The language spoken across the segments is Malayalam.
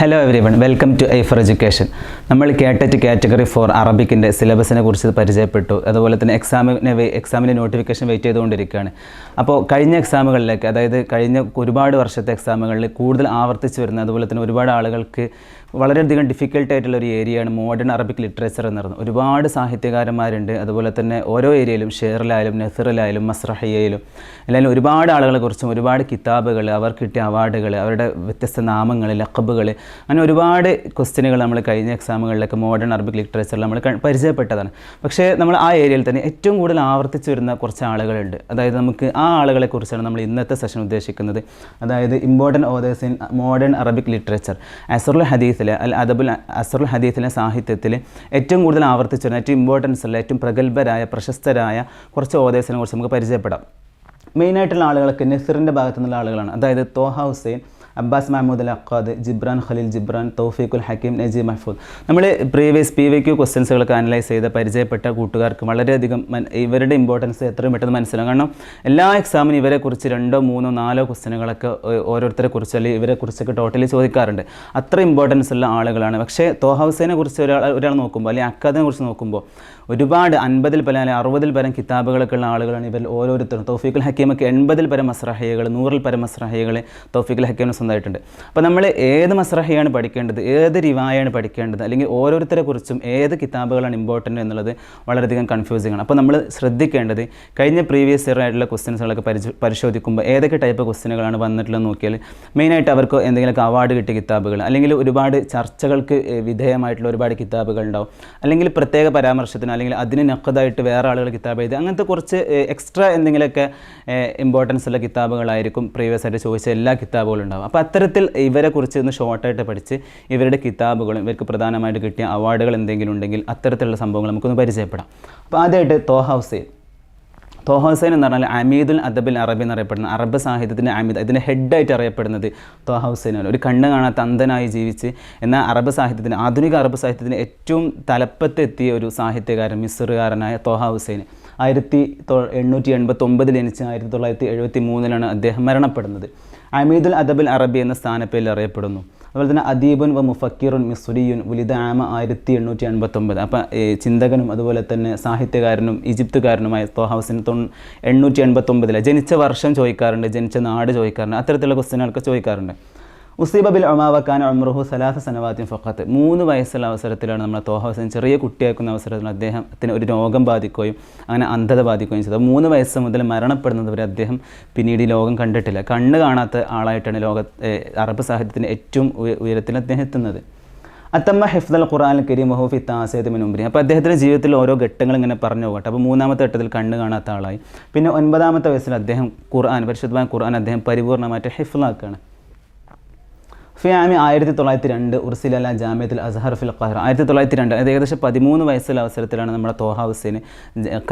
Hello everyone welcome to I for education നമ്മൾ കേട്ടറ്റ് കാറ്റഗറി ഫോർ അറബിക്കിന്റെ സിലബസിനെ കുറിച്ച് പരിചയപ്പെട്ടു. അതുപോലെ തന്നെ എക്സാമിനെ എക്സാമിന്റെ നോട്ടിഫിക്കേഷൻ വെയിറ്റ് ചെയ്തുകൊണ്ടിരിക്കുകയാണ്. അപ്പോൾ കഴിഞ്ഞ എക്സാമുകളിലേക്ക് അതായത് കഴിഞ്ഞ ഒരുപാട് വർഷത്തെ എക്സാമുകളിൽ കൂടുതൽ ആവർത്തിച്ച് വരുന്ന അതുപോലെ തന്നെ ഒരുപാട് ആളുകൾക്ക് വളരെയധികം ഡിഫിക്കൽട്ട് ആയിട്ടുള്ള ഒരു ഏരിയയാണ് മോഡേൺ അറബിക് ലിറ്ററേച്ചർ എന്ന് പറയുന്നത്. ഒരുപാട് സാഹിത്യകാരന്മാരുണ്ട്. അതുപോലെ തന്നെ ഓരോ ഏരിയയിലും ഷെയറിലായാലും നെസറിലായാലും മസ്രഹയ്യയിലും എല്ലാവരും ഒരുപാട് ആളുകളെ കുറിച്ചും ഒരുപാട് കിതാബുകൾ അവർ കിട്ടിയ അവാർഡുകൾ അവരുടെ വ്യത്യസ്ത നാമങ്ങൾ ലക്കബുകൾ അങ്ങനെ ഒരുപാട് ക്വസ്റ്റ്യനുകൾ നമ്മൾ കഴിഞ്ഞ എക്സാമുകളിലൊക്കെ മോഡേൺ അറബിക് ലിറ്ററേച്ചറിൽ നമ്മൾ പരിചയപ്പെട്ടതാണ്. പക്ഷേ നമ്മൾ ആ ഏരിയയിൽ തന്നെ ഏറ്റവും കൂടുതൽ ആവർത്തിച്ചു വരുന്ന കുറച്ച് ആളുകളുണ്ട്. അതായത് നമുക്ക് ആ ആളുകളെ കുറിച്ചാണ് നമ്മൾ ഇന്നത്തെ സെഷൻ ഉദ്ദേശിക്കുന്നത്. അതായത് important authors in modern Arabic literature Azarul ഹദീസിലെ അൽ അദബുൽ അസറുൽ ഹദീസിലെ സാഹിത്യത്തിൽ ഏറ്റവും കൂടുതൽ ആവർത്തിച്ചു വരുന്ന ഏറ്റവും ഇമ്പോർട്ടൻസ് ഉള്ള ഏറ്റവും പ്രഗത്ഭരായ പ്രശസ്തരായ കുറച്ച് ഓതേഴ്സിനെ കുറിച്ച് നമുക്ക് പരിചയപ്പെടാം. മെയിനായിട്ടുള്ള ആളുകളൊക്കെ നെസറിന്റെ ഭാഗത്തു നിന്നുള്ള ആളുകളാണ്. അതായത് Taha Hussein Abbas Mahmoud Akkad Gibran Khalil Gibran Tawfiq al Hakim Naguib Mahfouz നമ്മൾ പ്രീവിയസ് പി വി ക്യു ക്വസ്റ്റ്യൻസുകളൊക്കെ അനലൈസ് ചെയ്ത് പരിചയപ്പെട്ട കൂട്ടുകാർക്ക് വളരെയധികം ഇവരുടെ ഇമ്പോർട്ടൻസ് എത്രയും പെട്ടെന്ന് മനസ്സിലാകും കാരണം എല്ലാ എക്സാമിനും ഇവരെക്കുറിച്ച് രണ്ടോ മൂന്നോ നാലോ ക്വസ്റ്റ്യനുകളൊക്കെ ഓരോരുത്തരെ കുറിച്ച് അല്ലെങ്കിൽ ഇവരെ കുറിച്ചൊക്കെ ടോട്ടലി ചോദിക്കാറുണ്ട്. അത്ര ഇമ്പോർട്ടൻസ് ഉള്ള ആളുകളാണ്. പക്ഷേ തോഹ ഹുസൈനെ കുറിച്ച് ഒരാൾ ഒരാൾ നോക്കുമ്പോൾ അല്ലെങ്കിൽ അക്കാദിനെ കുറിച്ച് നോക്കുമ്പോൾ ഒരുപാട് അൻപതിൽ പരം അല്ലെങ്കിൽ അറുപതിൽ പരം കിതാബുകളൊക്കെ ഉള്ള ആളുകളാണ് ഇവർ ഓരോരുത്തരും. തൗഫീഖുൽ ഹക്കീമൊക്കെ എൺപതിൽ പരം മസ്രാഹികൾ നൂറിൽ പരം മസ്രാഹികൾ തൗഫീഖുൽ ഹക്കീമിന് സ്വന്തമായിട്ടുണ്ട് അപ്പോൾ നമ്മൾ ഏത് മസ്രഹയാണ് പഠിക്കേണ്ടത്? ഏത് റിവായാണ് പഠിക്കേണ്ടത്? അല്ലെങ്കിൽ ഓരോരുത്തരെ കുറിച്ചും ഏത് കിതാബുകളാണ് ഇമ്പോർട്ടന്റ് എന്നുള്ളത് വളരെയധികം കൺഫ്യൂസിംഗ് ആണ്. അപ്പോൾ നമ്മൾ ശ്രദ്ധിക്കേണ്ടത് കഴിഞ്ഞ പ്രീവിയസ് ഇയർ ആയിട്ടുള്ള ക്വസ്റ്റ്യൻസുകളൊക്കെ പരിശോ പരിശോധിക്കുമ്പോൾ ഏതൊക്കെ ടൈപ്പ് ക്വസ്റ്റ്യനുകളാണ് വന്നിട്ടുള്ളത് നോക്കിയാൽ മെയിനായിട്ട് അവർക്ക് എന്തെങ്കിലുമൊക്കെ അവാർഡ് കിട്ടിയ കിതാബുകൾ അല്ലെങ്കിൽ ഒരുപാട് ചർച്ചകൾക്ക് വിധേയമായിട്ടുള്ള ഒരുപാട് കിതാബുകൾ ഉണ്ടാവും. അല്ലെങ്കിൽ പ്രത്യേക പരാമർശത്തിന് അല്ലെങ്കിൽ അതിന് നക്കതായിട്ട് വേറെ ആളുകൾ കിതാബ് എഴുതി അങ്ങനത്തെ കുറച്ച് എക്സ്ട്രാ എന്തെങ്കിലുമൊക്കെ ഇമ്പോർട്ടൻസ് ഉള്ള കിതാബുകളായിരിക്കും പ്രീവിയസ് ആയിട്ട് ചോദിച്ച എല്ലാ കിതാബുകളും ഉണ്ടാവും അപ്പോൾ അത്തരത്തിൽ ഇവരെ കുറിച്ച് ഒന്ന് ഷോർട്ടായിട്ട് പഠിച്ച് ഇവരുടെ കിതാബുകളും ഇവർക്ക് പ്രധാനമായിട്ട് കിട്ടിയ അവാർഡുകൾ എന്തെങ്കിലും ഉണ്ടെങ്കിൽ അത്തരത്തിലുള്ള സംഭവങ്ങൾ നമുക്കൊന്ന് പരിചയപ്പെടാം. അപ്പോൾ ആദ്യമായിട്ട് തോഹ ഹുസൈൻ. തോഹ ഹുസൈൻ എന്ന് പറഞ്ഞാൽ അമീദുൽ അദബിൽ അറബി എന്നറിയപ്പെടുന്ന അറബ് സാഹിത്യത്തിന്റെ അമീദ് ഇതിന്റെ ഹെഡായിട്ട് അറിയപ്പെടുന്നത് തോഹ ഹുസൈനാണ്. ഒരു കണ്ണ് കാണാത്ത അന്ധനായി ജീവിച്ച് എന്നാൽ അറബ് സാഹിത്യത്തിന്റെ ആധുനിക അറബ് സാഹിത്യത്തിന്റെ ഏറ്റവും തലപ്പത്തെത്തിയ ഒരു സാഹിത്യകാരൻ മിസ്റുകാരനായ തോഹ ഹുസൈൻ. ആയിരത്തി എണ്ണൂറ്റി എൺപത്തൊമ്പതിൽ ജനിച്ച് ആയിരത്തി തൊള്ളായിരത്തി എഴുപത്തി മൂന്നിലാണ് അദ്ദേഹം മരണപ്പെടുന്നത്. അമീദുൽ അദബുൽ അറബി എന്ന സ്ഥാനപ്പേരിൽ അറിയപ്പെടുന്നു. അതുപോലെ തന്നെ അദീബുൻ വ മുഫക്കീറുൻ മിസ്രിയുൻ ഉലിദ ആമ ആയിരത്തി എണ്ണൂറ്റി എൺപത്തൊമ്പത് അപ്പം ചിന്തകനും അതുപോലെ തന്നെ സാഹിത്യകാരനും ഈജിപ്തുകാരനുമായ തോഹൗസിൻ തൊൺ എണ്ണൂറ്റി എൺപത്തൊമ്പതിലെ ജനിച്ച വർഷം ചോദിക്കാറുണ്ട് ജനിച്ച നാട് ചോദിക്കാറുണ്ട് അത്തരത്തിലുള്ള ക്വസ്റ്റ്യനുകൾക്ക് ചോദിക്കാറുണ്ട്. ഉസീബ ബിൽ ഒമാവക്കാൻ അമ്രുഹു സലാഹ സനവാത്തിൻ ഫഖത്ത്. മൂന്ന് വയസ്സുള്ള അവസരത്തിലാണ് നമ്മളെ തോഹ ഹുസൈൻ ചെറിയ കുട്ടിയാക്കുന്ന അവസരത്തിൽ അദ്ദേഹത്തിന് ഒരു രോഗം ബാധിക്കുകയും അങ്ങനെ അന്ധത ബാധിക്കുകയും ചെയ്തത്. മൂന്ന് വയസ്സ് മുതൽ മരണപ്പെടുന്നത് വരെ അദ്ദേഹം പിന്നീട് ഈ ലോകം കണ്ടിട്ടില്ല. കണ്ണ് കാണാത്ത ആളായിട്ടാണ് ലോക അറബ് സാഹിത്യത്തിന്റെ ഏറ്റവും ഉയ- ഉയരത്തിൽ അദ്ദേഹം എത്തുന്നത്. അത്തമ്മ ഹിഫ്ദൽ ഖുർആൻ കരീം വഹൂഫി താസേദ് മുൻപരി അപ്പോൾ അദ്ദേഹത്തിന്റെ ജീവിതത്തിൽ ഓരോ ഘട്ടങ്ങൾ ഇങ്ങനെ പറഞ്ഞു പോകട്ടെ. അപ്പോൾ മൂന്നാമത്തെ ഘട്ടത്തിൽ കണ്ണ് കാണാത്ത ആളായി. പിന്നെ ഒൻപതാമത്തെ വയസ്സിൽ അദ്ദേഹം ഖുർആൻ പരിശുദ്ധമായ ഖുർആൻ അദ്ദേഹം പരിപൂർണമായിട്ട് ഹിഫ്ലാക്കാണ്. ഫിയാമി ആയിരത്തി തൊള്ളായിരത്തി രണ്ട് ഉർസിലല ജാമ്യത്തിൽ അസഹർ ഫിൽ ഖഹർ ആയിരത്തി തൊള്ളായിരത്തി രണ്ട് അത് ഏകദേശം പതിമൂന്ന് വയസ്സുള്ള അവസരത്തിലാണ് നമ്മുടെ തോഹ ഹുസൈന്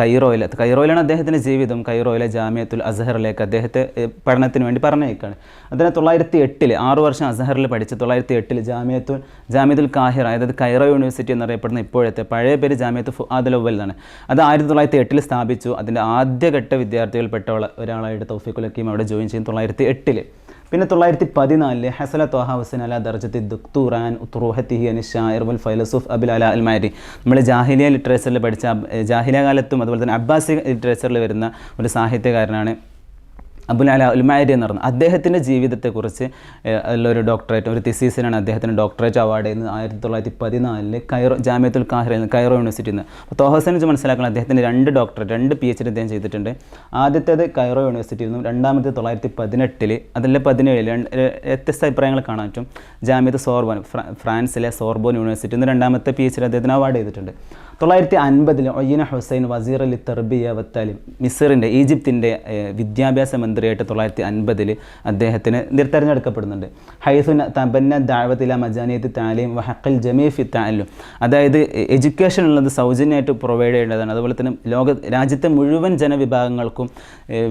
കൈറോയിൽ കൈറോയിലാണ് അദ്ദേഹത്തിന്റെ ജീവിതം കൈറോയിലെ ജാമ്യത്തുൽ അസഹറിലേക്ക് അദ്ദേഹത്തെ പഠനത്തിന് വേണ്ടി പറഞ്ഞേക്കാണ് അതിനെ തൊള്ളായിരത്തി എട്ടിൽ ആറു വർഷം അസഹറിൽ പഠിച്ച് തൊള്ളായിരത്തി എട്ടിൽ ജാമ്യത്തുൽ ജാമ്യത്തുൽ കാഹിർ അതായത് കൈറോ യൂണിവേഴ്സിറ്റി എന്നറിയപ്പെടുന്ന ഇപ്പോഴത്തെ പഴയ പേര് ജാമ്യത്ത് അവൽ എന്നാണ്. അത് ആയിരത്തി തൊള്ളായിരത്തി എട്ടിൽ സ്ഥാപിച്ചു. അതിന്റെ ആദ്യഘട്ട വിദ്യാർത്ഥികൾപ്പെട്ട ഒള- ഒരാളായിട്ട് തൗഫീഖുൽ ഹക്കീം അവിടെ ജോയിൻ ചെയ്യും തൊള്ളായിരത്തി എട്ടിൽ പിന്നെ തൊള്ളായിരത്തി പതിനാലിൽ ഹസല ത്വാഹ ഹുസൈൻ അല ദർജത്തി ദുക്തൂറാൻ ഉത്റൂഹത്തിഹി അനി ഷായർ വൽ ഫൈലസുഫ് അബിൽ അല അൽ മാരി നമ്മൾ ജാഹിലിയ ലിറ്ററേച്ചറിൽ പഠിച്ച ജാഹിലിയ കാലത്തും അതുപോലെ തന്നെ അബ്ബാസി ലിറ്ററേച്ചറിൽ വരുന്ന ഒരു സാഹിത്യകാരനാണ് അബുൽ അല ഉൽമാരി എന്ന് പറഞ്ഞു അദ്ദേഹത്തിന്റെ ജീവിതത്തെക്കുറിച്ച് ഉള്ള ഒരു ഡോക്ടറേറ്റ് ഒരു തിസീസിനാണ് അദ്ദേഹത്തിന് ഡോക്ടറേറ്റ് അവാർഡ് ചെയ്യുന്നത് ആയിരത്തി തൊള്ളായിരത്തി പതിനാലിൽ കൈറോ ജാമ്യത്തുൽ കാഹിറയിൽ നിന്ന് കൈറോ യൂണിവേഴ്സിറ്റിയിൽ നിന്ന് അപ്പോൾ തോഹസനെ വെച്ച് മനസ്സിലാക്കണം അദ്ദേഹത്തിന് രണ്ട് ഡോക്ടറേറ്റ് രണ്ട് പി എച്ച് ഡി അദ്ദേഹം ചെയ്തിട്ടുണ്ട്. ആദ്യത്തേത് കൈറോ യൂണിവേഴ്സിറ്റിയിൽ നിന്നും രണ്ടാമത്തെ തൊള്ളായിരത്തി പതിനെട്ടിൽ അതിലെ പതിനേഴിൽ വ്യത്യസ്ത അഭിപ്രായങ്ങൾ കാണാൻ പറ്റും. ജാമ്യത്ത് സോർബോൺ ഫ്രാൻസിലെ സോർബോൻ യൂണിവേഴ്സിറ്റിയിൽ നിന്ന് രണ്ടാമത്തെ പി എച്ച് ഡി അദ്ദേഹത്തിന് അവാർഡ് ചെയ്തിട്ടുണ്ട്. തൊള്ളായിരത്തി അൻപതിൽ ഒയ്യന ഹുസൈൻ വസീർ അലി തെർബിയ വത്താലിം മിസറിന്റെ ഈജിപ്തിന്റെ വിദ്യാഭ്യാസ മന്ത്രിയായിട്ട് തൊള്ളായിരത്തി അൻപതിൽ അദ്ദേഹത്തിന് തിരഞ്ഞെടുക്കപ്പെടുന്നുണ്ട് ഹൈസുൻ തബന്ന ദാവത്തില മജാനിയത്ത് താലീം വഹക്കൽ ജമീഫി താലും അതായത് എഡ്യൂക്കേഷൻ ഉള്ളത് സൗജന്യമായിട്ട് പ്രൊവൈഡ് ചെയ്യേണ്ടതാണ്. അതുപോലെ തന്നെ ലോക രാജ്യത്തെ മുഴുവൻ ജനവിഭാഗങ്ങൾക്കും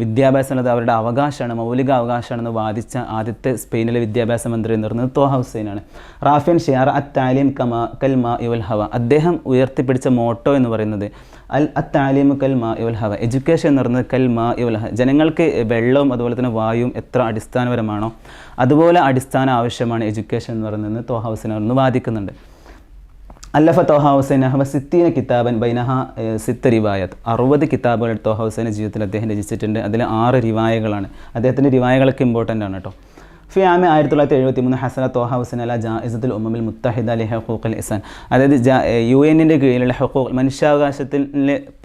വിദ്യാഭ്യാസം ഉള്ളത് അവരുടെ അവകാശമാണ് മൗലിക അവകാശമാണെന്ന് വാദിച്ച ആദ്യത്തെ സ്പെയിനിലെ വിദ്യാഭ്യാസ മന്ത്രി എന്ന് പറയുന്നത് തോഹ ഹുസൈനാണ്. റാഫിൻ ഷിയാർ അത്ത് താലീം കമാ കൽ മാ ഇവൽ ഹവ. അദ്ദേഹം ഉയർത്തിപ്പിടിച്ച മോട്ടോ എന്ന് പറയുന്നത് അൽ അത്താലിമു കൽ മാ ഇവൽ ഹവ. എഡ്യൂക്കേഷൻ എന്ന് പറയുന്നത് കൽ മാ ഇവൽ ഹ ജനങ്ങൾക്ക് വെള്ളവും അതുപോലെ തന്നെ വായുവും എത്ര അടിസ്ഥാനപരമാണോ അതുപോലെ അടിസ്ഥാന ആവശ്യമാണ് എഡ്യൂക്കേഷൻ എന്ന് പറയുന്നത് തോഹ ഹൗസിനെ ഒന്ന് വാദിക്കുന്നുണ്ട്. അല്ലഫ തോഹ ഹുസൈൻ അഹവ സിത്തീന കിതാബൻ ബൈനഹ സിത്ത് റിവായത്ത്. അറുപത് കിതാബുകൾ തോഹ ഹുസൈന്റെ ജീവിതത്തിൽ അദ്ദേഹം രചിച്ചിട്ടുണ്ട്. അതിൽ ആറ് റിവായകളാണ്. അദ്ദേഹത്തിന്റെ റിവായകളൊക്കെ ഇമ്പോർട്ടന്റ് ആണ് കേട്ടോ. ഫി ആമി ആയിരത്തി തൊള്ളായിരത്തി എഴുപത്തി മൂന്ന് ഹസന തോഹ ഹുസൈൻ അല ജാ ഇസത്തുൽ ഉമ്മമിൽ മുത്തഹിദ് അലി ഹക്കൂഖൽ ഇസാൻ അതായത് യു എന്നിന്റെ കീഴിലുള്ള ഹഖൂഖ് മനുഷ്യാവകാശത്തിൽ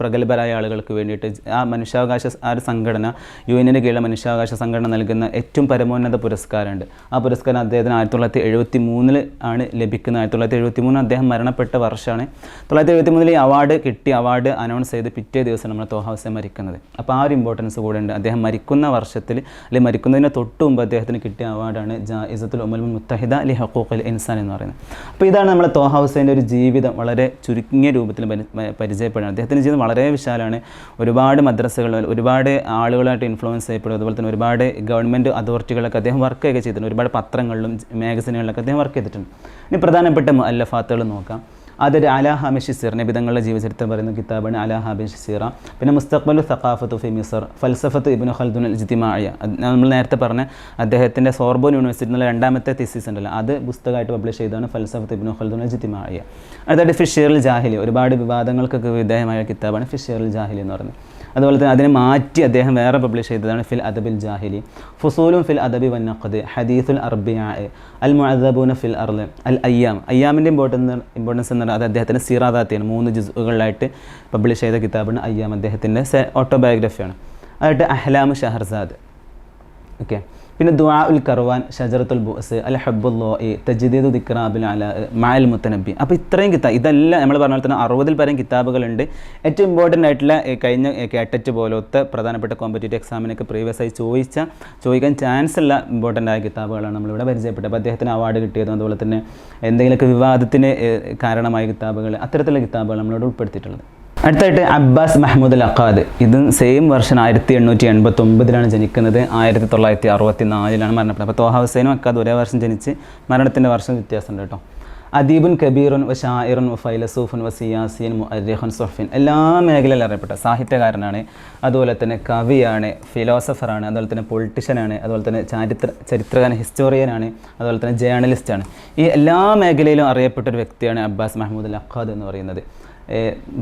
പ്രഗത്ഭരായ ആളുകൾക്ക് വേണ്ടിയിട്ട് ആ മനുഷ്യാവകാശ ആ ഒരു സംഘടന യു എന്നിന്റെ കീഴിലുള്ള മനുഷ്യാവകാശ സംഘടന നൽകുന്ന ഏറ്റവും പരമോന്നത പുരസ്കാരമുണ്ട്. ആ പുരസ്കാരം അദ്ദേഹത്തിന് ആയിരത്തി തൊള്ളായിരത്തി എഴുപത്തി മൂന്നിൽ ആണ് ലഭിക്കുന്നത്. ആയിരത്തി തൊള്ളായിരത്തി എഴുപത്തി മൂന്ന് അദ്ദേഹം മരണപ്പെട്ട വർഷമാണ്. തൊള്ളായിരത്തി എഴുപത്തി മൂന്നിൽ ഈ അവാർഡ് കിട്ടി അവാർഡ് അനൗൺസ് ചെയ്ത് പിറ്റേ ദിവസം നമ്മൾ തോഹ ഹുസൈൻ മരിക്കുന്നത്. അപ്പോൾ ആ ഒരു ഇമ്പോർട്ടൻസ് കൂടെ ഉണ്ട്. അദ്ദേഹം മരിക്കുന്ന വർഷത്തിൽ അല്ലെങ്കിൽ മരിക്കുന്നതിന് തൊട്ട് മുമ്പ് അദ്ദേഹത്തിന് കിട്ടിയ അവാർഡാണ് ജായിസത്തുൽ ഉമൽ മുത്തഹിദ അലി ഹക്കൂഖൽ ഇൻസാൻ എന്ന് പറയുന്നത്. അപ്പോൾ ഇതാണ് നമ്മുടെ തോഹ ഹുസൈന്റെ ഒരു ജീവിതം വളരെ ചുരുങ്ങിയ രൂപത്തിൽ പരിചയപ്പെടുന്നത്. അദ്ദേഹത്തിന്റെ ജീവിതം വളരെ വിശാലമാണ്. ഒരുപാട് മദ്രസകൾ ഒരുപാട് ആളുകളായിട്ട് ഇൻഫ്ലുവൻസ് ചെയ്യപ്പെടും. അതുപോലെ തന്നെ ഒരുപാട് ഗവൺമെന്റ് അതോറിറ്റികളൊക്കെ അദ്ദേഹം വർക്കൊക്കെ ചെയ്തിട്ടുണ്ട്. ഒരുപാട് പത്രങ്ങളിലും മാഗസിനുകളിലൊക്കെ അദ്ദേഹം വർക്ക് ചെയ്തിട്ടുണ്ട്. ഇനി പ്രധാനപ്പെട്ട അല്ലഫാത്തുകൾ നോക്കാം. അതൊരു അലാ ഹാമിഷ് സീർ നബിതങ്ങളുടെ ജീവചരിത്രം പറയുന്ന കിതാബാണ് അലാ ഹാമിഷ് സീറ. പിന്നെ മുസ്തഖ്ബലു സഖാഫത്ത് ഫി മിസർ ഫൽസഫത്ത് ഇബിൻ ഖൽദുൻ അൽ ജിത്തിമായ നമ്മൾ നേരത്തെ പറഞ്ഞ അദ്ദേഹത്തിന്റെ സോർബോൺ യൂണിവേഴ്സിറ്റി എന്നുള്ള രണ്ടാമത്തെ തിസിസ് ഉണ്ടല്ലോ. അത് പുസ്തകമായിട്ട് പബ്ലിഷ് ചെയ്തതാണ് ഫൽസഫത്ത് ഇബിൻ ഖൽദുൻ അൽ ജിത്തിമായ അടുത്തായിട്ട് ഫിഷേറിൽ ജാഹിലി. ഒരുപാട് വിവാദങ്ങൾക്കൊക്കെ വിധേയമായ കിതാബാണ് ഫിഷേറിൽ ജാഹിലി എന്ന് പറയുന്നത്. അതുപോലെ തന്നെ അതിനെ മാറ്റി അദ്ദേഹം വേറെ പബ്ലിഷ് ചെയ്തതാണ് ഫിൽ അദബിൽ ജാഹിലി. ഫുസൂലും ഫിൽ അദബി വന്നഖദ് ഹദീസുൽ അർബിയ അൽ മുഅദബൂന ഫിൽ അർൽ അൽ അയ്യാം. അയ്യാമിന്റെ ഇമ്പോർട്ടൻസ് ഇമ്പോർട്ടൻസ് എന്ന് പറഞ്ഞാൽ അത് അദ്ദേഹത്തിന്റെ സീറാദാത്തിയാണ്. മൂന്ന് ജിസുകളിലായിട്ട് പബ്ലിഷ് ചെയ്ത കിതാബാണ് അയ്യാം അദ്ദേഹത്തിന്റെ ഓട്ടോബയോഗ്രഫിയാണ് അതായിട്ട് അഹ്ലാം ഷഹർസാദ്. ഓക്കെ പിന്നെ ദുആ ഉൽ കർവാൻ ഷജറത്തുൽ ബുസ് അൽ ഹബ്ബുല്ലോ തജ്ദീദു ദിക്റാബിൽ അല മാൽ മുത്തനബി അപ്പോൾ ഇത്രയും കിതാബ് ഇതെല്ലാം നമ്മൾ പറഞ്ഞ പോലെ തന്നെ അറുപതിൽ പരം കിതാബുകളുണ്ട്. ഏറ്റവും ഇമ്പോർട്ടന്റ് ആയിട്ടുള്ള കഴിഞ്ഞ കേട്ടറ്റ് പോലത്തെ പ്രധാനപ്പെട്ട കോമ്പറ്റേറ്റീവ് എക്സാമിനൊക്കെ പ്രീവിയസ് ആയി ചോദിച്ച ചോദിക്കാൻ ചാൻസ് ഉള്ള ഇമ്പോർട്ടന്റ് ആയ കിതാബുകളാണ് നമ്മളിവിടെ പരിചയപ്പെട്ടത്. അപ്പോൾ അദ്ദേഹത്തിന് അവാർഡ് കിട്ടിയതും അതുപോലെ തന്നെ എന്തെങ്കിലുമൊക്കെ വിവാദത്തിന് കാരണമായ കിതാബുകൾ അത്തരത്തിലുള്ള കിതാബുകൾ നമ്മളിവിടെ ഉൾപ്പെടുത്തിയിട്ടുള്ളത്. അടുത്തായിട്ട് അബ്ബാസ് മഹ്മൂദ് അഖാദ് ഇതും സെയിം വർഷം ആയിരത്തി എണ്ണൂറ്റി എൺപത്തി ഒമ്പതിലാണ് ജനിക്കുന്നത്. ആയിരത്തി തൊള്ളായിരത്തി അറുപത്തി നാലിലാണ് മരണപ്പെട്ടത്. അപ്പോൾ തോഹ ഹുസൈനും അക്കാദ് ഒരേ വർഷം ജനിച്ച് മരണത്തിന്റെ വർഷം വ്യത്യാസമുണ്ട് കേട്ടോ. അദീബുൻ കബീറുൻ വ ഷായിറുൻ വ ഫൈലസൂഫുൻ വ സിയാസിയൻ മുഅരിഖുൻ സുഹഫിൻ. എല്ലാ മേഖലയിലും അറിയപ്പെട്ട സാഹിത്യകാരനാണ്. അതുപോലെ തന്നെ കവിയാണ് ഫിലോസഫറാണ് അതുപോലെ തന്നെ പൊളിറ്റീഷ്യനാണ് അതുപോലെ തന്നെ ചരിത്ര ചരിത്രകാരൻ ഹിസ്റ്റോറിയനാണ് അതുപോലെ തന്നെ ജേർണലിസ്റ്റാണ് ഈ എല്ലാ മേഖലയിലും അറിയപ്പെട്ട ഒരു വ്യക്തിയാണ് അബ്ബാസ് മഹ്മൂദ് അൽ അഖാദ് എന്ന് പറയുന്നത്.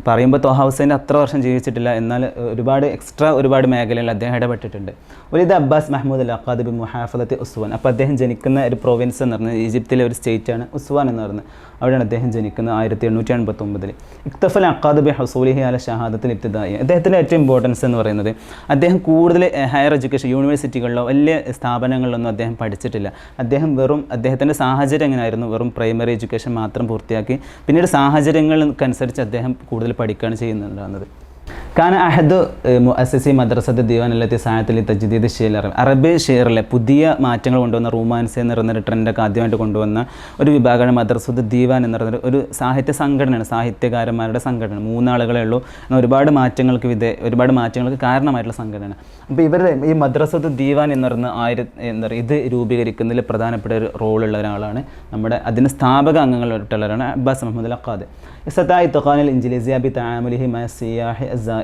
പറയുമ്പോൾ തോഹ ഹുസൈൻ അത്ര വർഷം ജീവിച്ചിട്ടില്ല. എന്നാൽ ഒരുപാട് എക്സ്ട്രാ ഒരുപാട് മേഖലയിൽ അദ്ദേഹം ഇടപെട്ടിട്ടുണ്ട്. ഒരു ഇത് അബ്ബാസ് മഹ്മൂദ് അൽ അഖാദ് ബി മുഹാഫലത്ത് ഉസ്വാൻ. അപ്പോൾ അദ്ദേഹം ജനിക്കുന്ന ഒരു പ്രൊവിൻസ് എന്ന് പറഞ്ഞത് ഈജിപ്തിലെ ഒരു സ്റ്റേറ്റാണ് ഉസ്വാൻ എന്ന് പറയുന്നത് അവിടെയാണ് അദ്ദേഹം ജനിക്കുന്നത് ആയിരത്തി എണ്ണൂറ്റി എൺപത്തി ഒമ്പതിൽ ഇക്തഫൽ അക്കാദബി ഹസൂലിഹി അല ഷഹാദത്തിൽ ഇബ്തിദായി. അദ്ദേഹത്തിന്റെ ഏറ്റവും ഇമ്പോർട്ടൻസ് എന്ന് പറയുന്നത് അദ്ദേഹം കൂടുതൽ ഹയർ എഡ്യൂക്കേഷൻ യൂണിവേഴ്സിറ്റികളിലോ വലിയ സ്ഥാപനങ്ങളിലൊന്നും അദ്ദേഹം പഠിച്ചിട്ടില്ല. അദ്ദേഹം വെറും അദ്ദേഹത്തിന്റെ സാഹചര്യം എങ്ങനെയായിരുന്നു? വെറും പ്രൈമറി എഡ്യൂക്കേഷൻ മാത്രം പൂർത്തിയാക്കി. പിന്നീട് സാഹചര്യങ്ങൾക്കനുസരിച്ച് അദ്ദേഹം കൂടുതൽ പഠിക്കുകയാണ് ചെയ്യുന്നുണ്ടാകുന്നത് കാന അഹദ് മുഅസിസി മദ്രസത്ത് ദിവാൻ അല്ലത്തി സായത്തിൽ തജ്ദീദ് ഷീൽ അറബ് ഷെയറിലെ പുതിയ മാറ്റങ്ങൾ കൊണ്ടുവന്ന റൂമാൻസ് എന്ന് പറയുന്ന ട്രെൻഡൊക്കെ ആദ്യമായിട്ട് കൊണ്ടുവന്ന ഒരു വിഭാഗമാണ് മദ്രസത്ത് ദീവാൻ എന്ന് പറയുന്ന ഒരു സാഹിത്യ സംഘടനയാണ് സാഹിത്യകാരന്മാരുടെ സംഘടന മൂന്നാളുകളെ ഉള്ളൂ. എന്നാൽ ഒരുപാട് മാറ്റങ്ങൾക്ക് വിധേ ഒരുപാട് മാറ്റങ്ങൾക്ക് കാരണമായിട്ടുള്ള സംഘടന അപ്പോൾ ഇവരുടെ ഈ മദ്രസത്ത് ദീവാൻ എന്ന് പറയുന്ന ആയിരത്തി എന്താ പറയുക ഇത് രൂപീകരിക്കുന്നതിൽ പ്രധാനപ്പെട്ട ഒരു റോളുള്ള ഒരാളാണ് നമ്മുടെ അതിന് സ്ഥാപക അംഗങ്ങളിലുള്ളവരാണ് അബ്ബാസ് മുഹമ്മദ് അഖാദ് ഇസത്തായി തൊഖാനിൽ ഇഞ്ചിലിസിയ ബി താമലിഹി മ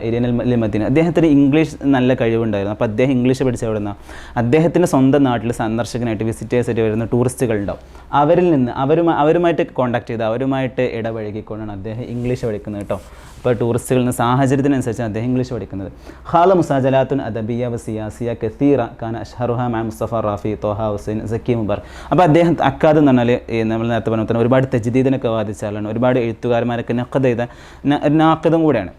ഇരിയനൽ മദീന അദ്ദേഹത്തിന് ഇംഗ്ലീഷ് നല്ല കഴിവുണ്ടായിരുന്നു. അപ്പോൾ അദ്ദേഹം ഇംഗ്ലീഷ് പഠിച്ച എവിടെ നിന്നാണ് അദ്ദേഹത്തിന്റെ സ്വന്തം നാട്ടിൽ സന്ദർശകനായിട്ട് വിസിറ്റേഴ്സായിട്ട് വരുന്ന ടൂറിസ്റ്റുകൾ ഉണ്ടാവും അവരിൽ നിന്ന് അവരുമായി അവരുമായിട്ട് കോൺടാക്ട് ചെയ്ത് അവരുമായിട്ട് ഇടപഴകിക്കൊണ്ടാണ് അദ്ദേഹം ഇംഗ്ലീഷ് പഠിക്കുന്നത് കേട്ടോ. അപ്പോൾ ടൂറിസ്റ്റുകളിൽ നിന്ന് സാഹചര്യത്തിനനുസരിച്ചാണ് അദ്ദേഹം ഇംഗ്ലീഷ് പഠിക്കുന്നത്. ഹാല മുസാജലാത്തുൻ അദബിയ വ സിയാസിയ കസീറ ഖാൻ അഷ്ഹറുഹ മാ മുസ്തഫ റാഫി തോഹ ഹുസൈൻ സക്കി മുബാർ. അപ്പോൾ അദ്ദേഹം അക്കാദ് എന്ന് പറഞ്ഞാൽ നമ്മൾ നേരത്തെ പറഞ്ഞ ഒരുപാട് തെജ്ദീദിനൊക്കെ വാദിച്ച ആളാണ് ഒരുപാട് എഴുത്തുകാരന്മാരൊക്കെ നക്കത് ചെയ്ത നാക്കതും കൂടെയാണ്.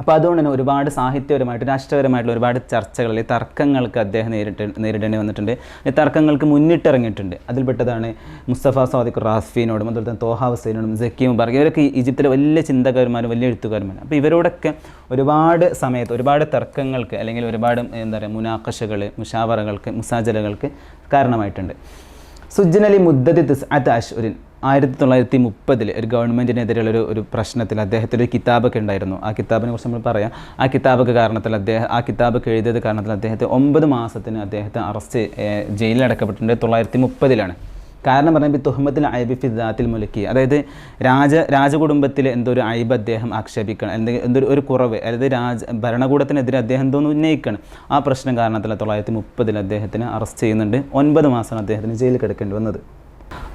അപ്പോൾ അതുകൊണ്ട് തന്നെ ഒരുപാട് സാഹിത്യപരമായിട്ട് രാഷ്ട്രീയപരമായിട്ടുള്ള ഒരുപാട് ചർച്ചകൾ അല്ലെങ്കിൽ തർക്കങ്ങൾക്ക് അദ്ദേഹം നേരിട്ട് നേരിടേണ്ടി വന്നിട്ടുണ്ട്. തർക്കങ്ങൾക്ക് മുന്നിട്ടിറങ്ങിയിട്ടുണ്ട്. അതിൽപ്പെട്ടതാണ് മുസ്തഫ സാദിഖ് റാഫിനോടും അതുപോലെ തന്നെ തോഹ ഹുസൈനോടും സക്കി മുബാർക്ക് ഇവരൊക്കെ ഈജിപ്തിലെ വലിയ ചിന്തകന്മാരും വലിയ എഴുത്തുകാരുമാണ്. അപ്പോൾ ഇവരോടൊക്കെ ഒരുപാട് സമയത്ത് ഒരുപാട് തർക്കങ്ങൾക്ക് അല്ലെങ്കിൽ ഒരുപാട് എന്താ പറയുക മുനാക്കശകൾ മുഷാവറകൾക്ക് മുസാജലകൾക്ക് കാരണമായിട്ടുണ്ട്. സുജ്ജനലി മുദ്ദതി തിസ് അത് അഷ്ഉരിൻ. ആയിരത്തി തൊള്ളായിരത്തി മുപ്പതിൽ ഒരു ഗവൺമെന്റിനെതിരെയുള്ള ഒരു ഒരു പ്രശ്നത്തിൽ അദ്ദേഹത്തിന് ഒരു കിതാബൊക്കെ ഉണ്ടായിരുന്നു. ആ കിതാബിനെ കുറിച്ച് നമ്മൾ പറയാം. ആ കിതാബൊക്കെ കാരണത്തിൽ അദ്ദേഹം ആ കിതാബൊക്കെ എഴുതിയത് കാരണത്തിൽ അദ്ദേഹത്തെ ഒമ്പത് മാസത്തിന് അദ്ദേഹത്തെ അറസ്റ്റ് ജയിലിൽ അടക്കപ്പെട്ടിട്ടുണ്ട്. തൊള്ളായിരത്തി മുപ്പതിലാണ് കാരണം പറഞ്ഞാൽ തുഹമ്മത്തിൽ അയബി ഫിദാത്തിൽ മുലക്കി അതായത് രാജ രാജകുടുംബത്തിൽ എന്തോ ഒരു അയബ് അദ്ദേഹം ആക്ഷേപിക്കണം. എന്തെങ്കിലും എന്തൊരു ഒരു കുറവ്. അതായത് രാജ ഭരണകൂടത്തിനെതിരെ അദ്ദേഹം എന്തോന്ന് ഉന്നയിക്കണം. ആ പ്രശ്നം കാരണത്തിൽ തൊള്ളായിരത്തി മുപ്പതിൽ അദ്ദേഹത്തിന് അറസ്റ്റ് ചെയ്യുന്നുണ്ട്. ഒൻപത് മാസമാണ് അദ്ദേഹത്തിന് ജയിലിൽ കിടക്കേണ്ടി വന്നത്.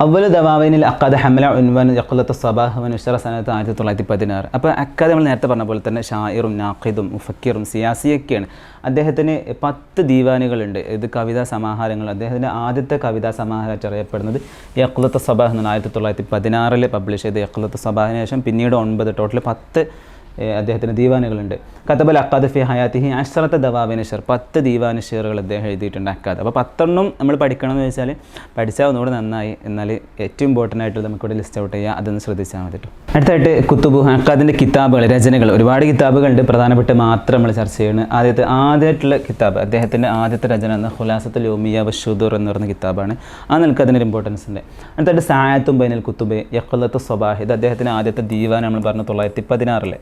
അവൽ ദവാവിനിൽ അക്കാദ ഹമല ഉൻവൻ യക്കുലത്ത് സബാഹ് വനുഷറ സനത്ത് ആയിരത്തി തൊള്ളായിരത്തി പതിനാറ്. അപ്പോൾ അക്കാദ നമ്മൾ നേരത്തെ പറഞ്ഞ പോലെ തന്നെ ഷായിറും നാഖിദും മുഫക്കീറും സിയാസിയൊക്കെയാണ്. അദ്ദേഹത്തിന് പത്ത് ദീവാനുകളുണ്ട്. ഇത് കവിതാ സമാഹാരങ്ങൾ. അദ്ദേഹത്തിന്റെ ആദ്യത്തെ കവിതാ സമാഹാരമായിട്ട് അറിയപ്പെടുന്നത് യക്കുലത്ത് സബാഹ് എന്നാണ് ആയിരത്തി തൊള്ളായിരത്തി പതിനാറിൽ പബ്ലിഷ് ചെയ്ത യക്കുലത്ത് സബാഹിന് ശേഷം പിന്നീട് ഒൻപത് ടോട്ടൽ പത്ത് അദ്ദേഹത്തിന് ദീവാനുകളുണ്ട്. കത്തബൽ അക്കാദ് ഫി ഹയാത്തിഹി അഷ്റത്ത് ദവാബിനഷർ പത്ത് ദീവാനുഷറുകൾ അദ്ദേഹം എഴുതിയിട്ടുണ്ട് അക്കാദ് അപ്പോൾ പത്തെണ്ണം നമ്മൾ പഠിക്കണം എന്ന് വെച്ചാൽ പഠിച്ചാൽ ഒന്നുകൂടെ നന്നായി. എന്നാൽ ഏറ്റവും ഇമ്പോർട്ടന്റ് ആയിട്ട് നമുക്കിവിടെ ലിസ്റ്റ് ഔട്ട് ചെയ്യുക അതൊന്ന് ശ്രദ്ധിച്ചാൽ മതി അടുത്തായിട്ട് കുത്തുബു അക്കാദിന്റെ കിതാബുകൾ രചനകൾ. ഒരുപാട് കിതാബുകളുണ്ട്. പ്രധാനപ്പെട്ട മാത്രം നമ്മൾ ചർച്ച ചെയ്യുന്നത് ആദ്യത്തെ ആദ്യമായിട്ടുള്ള കിതാബ് അദ്ദേഹത്തിന്റെ ആദ്യത്തെ രചന എന്ന ഹുലാസത്ത് ലോമിയ ബഷൂദൂർ എന്ന് പറയുന്ന കിതാബാണ്. ആ നിനക്ക് അതിനൊരു ഇമ്പോർട്ടൻസ് ഉണ്ട്. അടുത്തായിട്ട് സായത്തും ബൈനൽ കുത്തുബെ യക്കുലത്ത് സ്വബാഹ്. ഇത് അദ്ദേഹത്തിന്റെ ആദ്യത്തെ ദീവാൻ നമ്മൾ പറഞ്ഞ തൊള്ളായിരത്തി പതിനാറിലെ.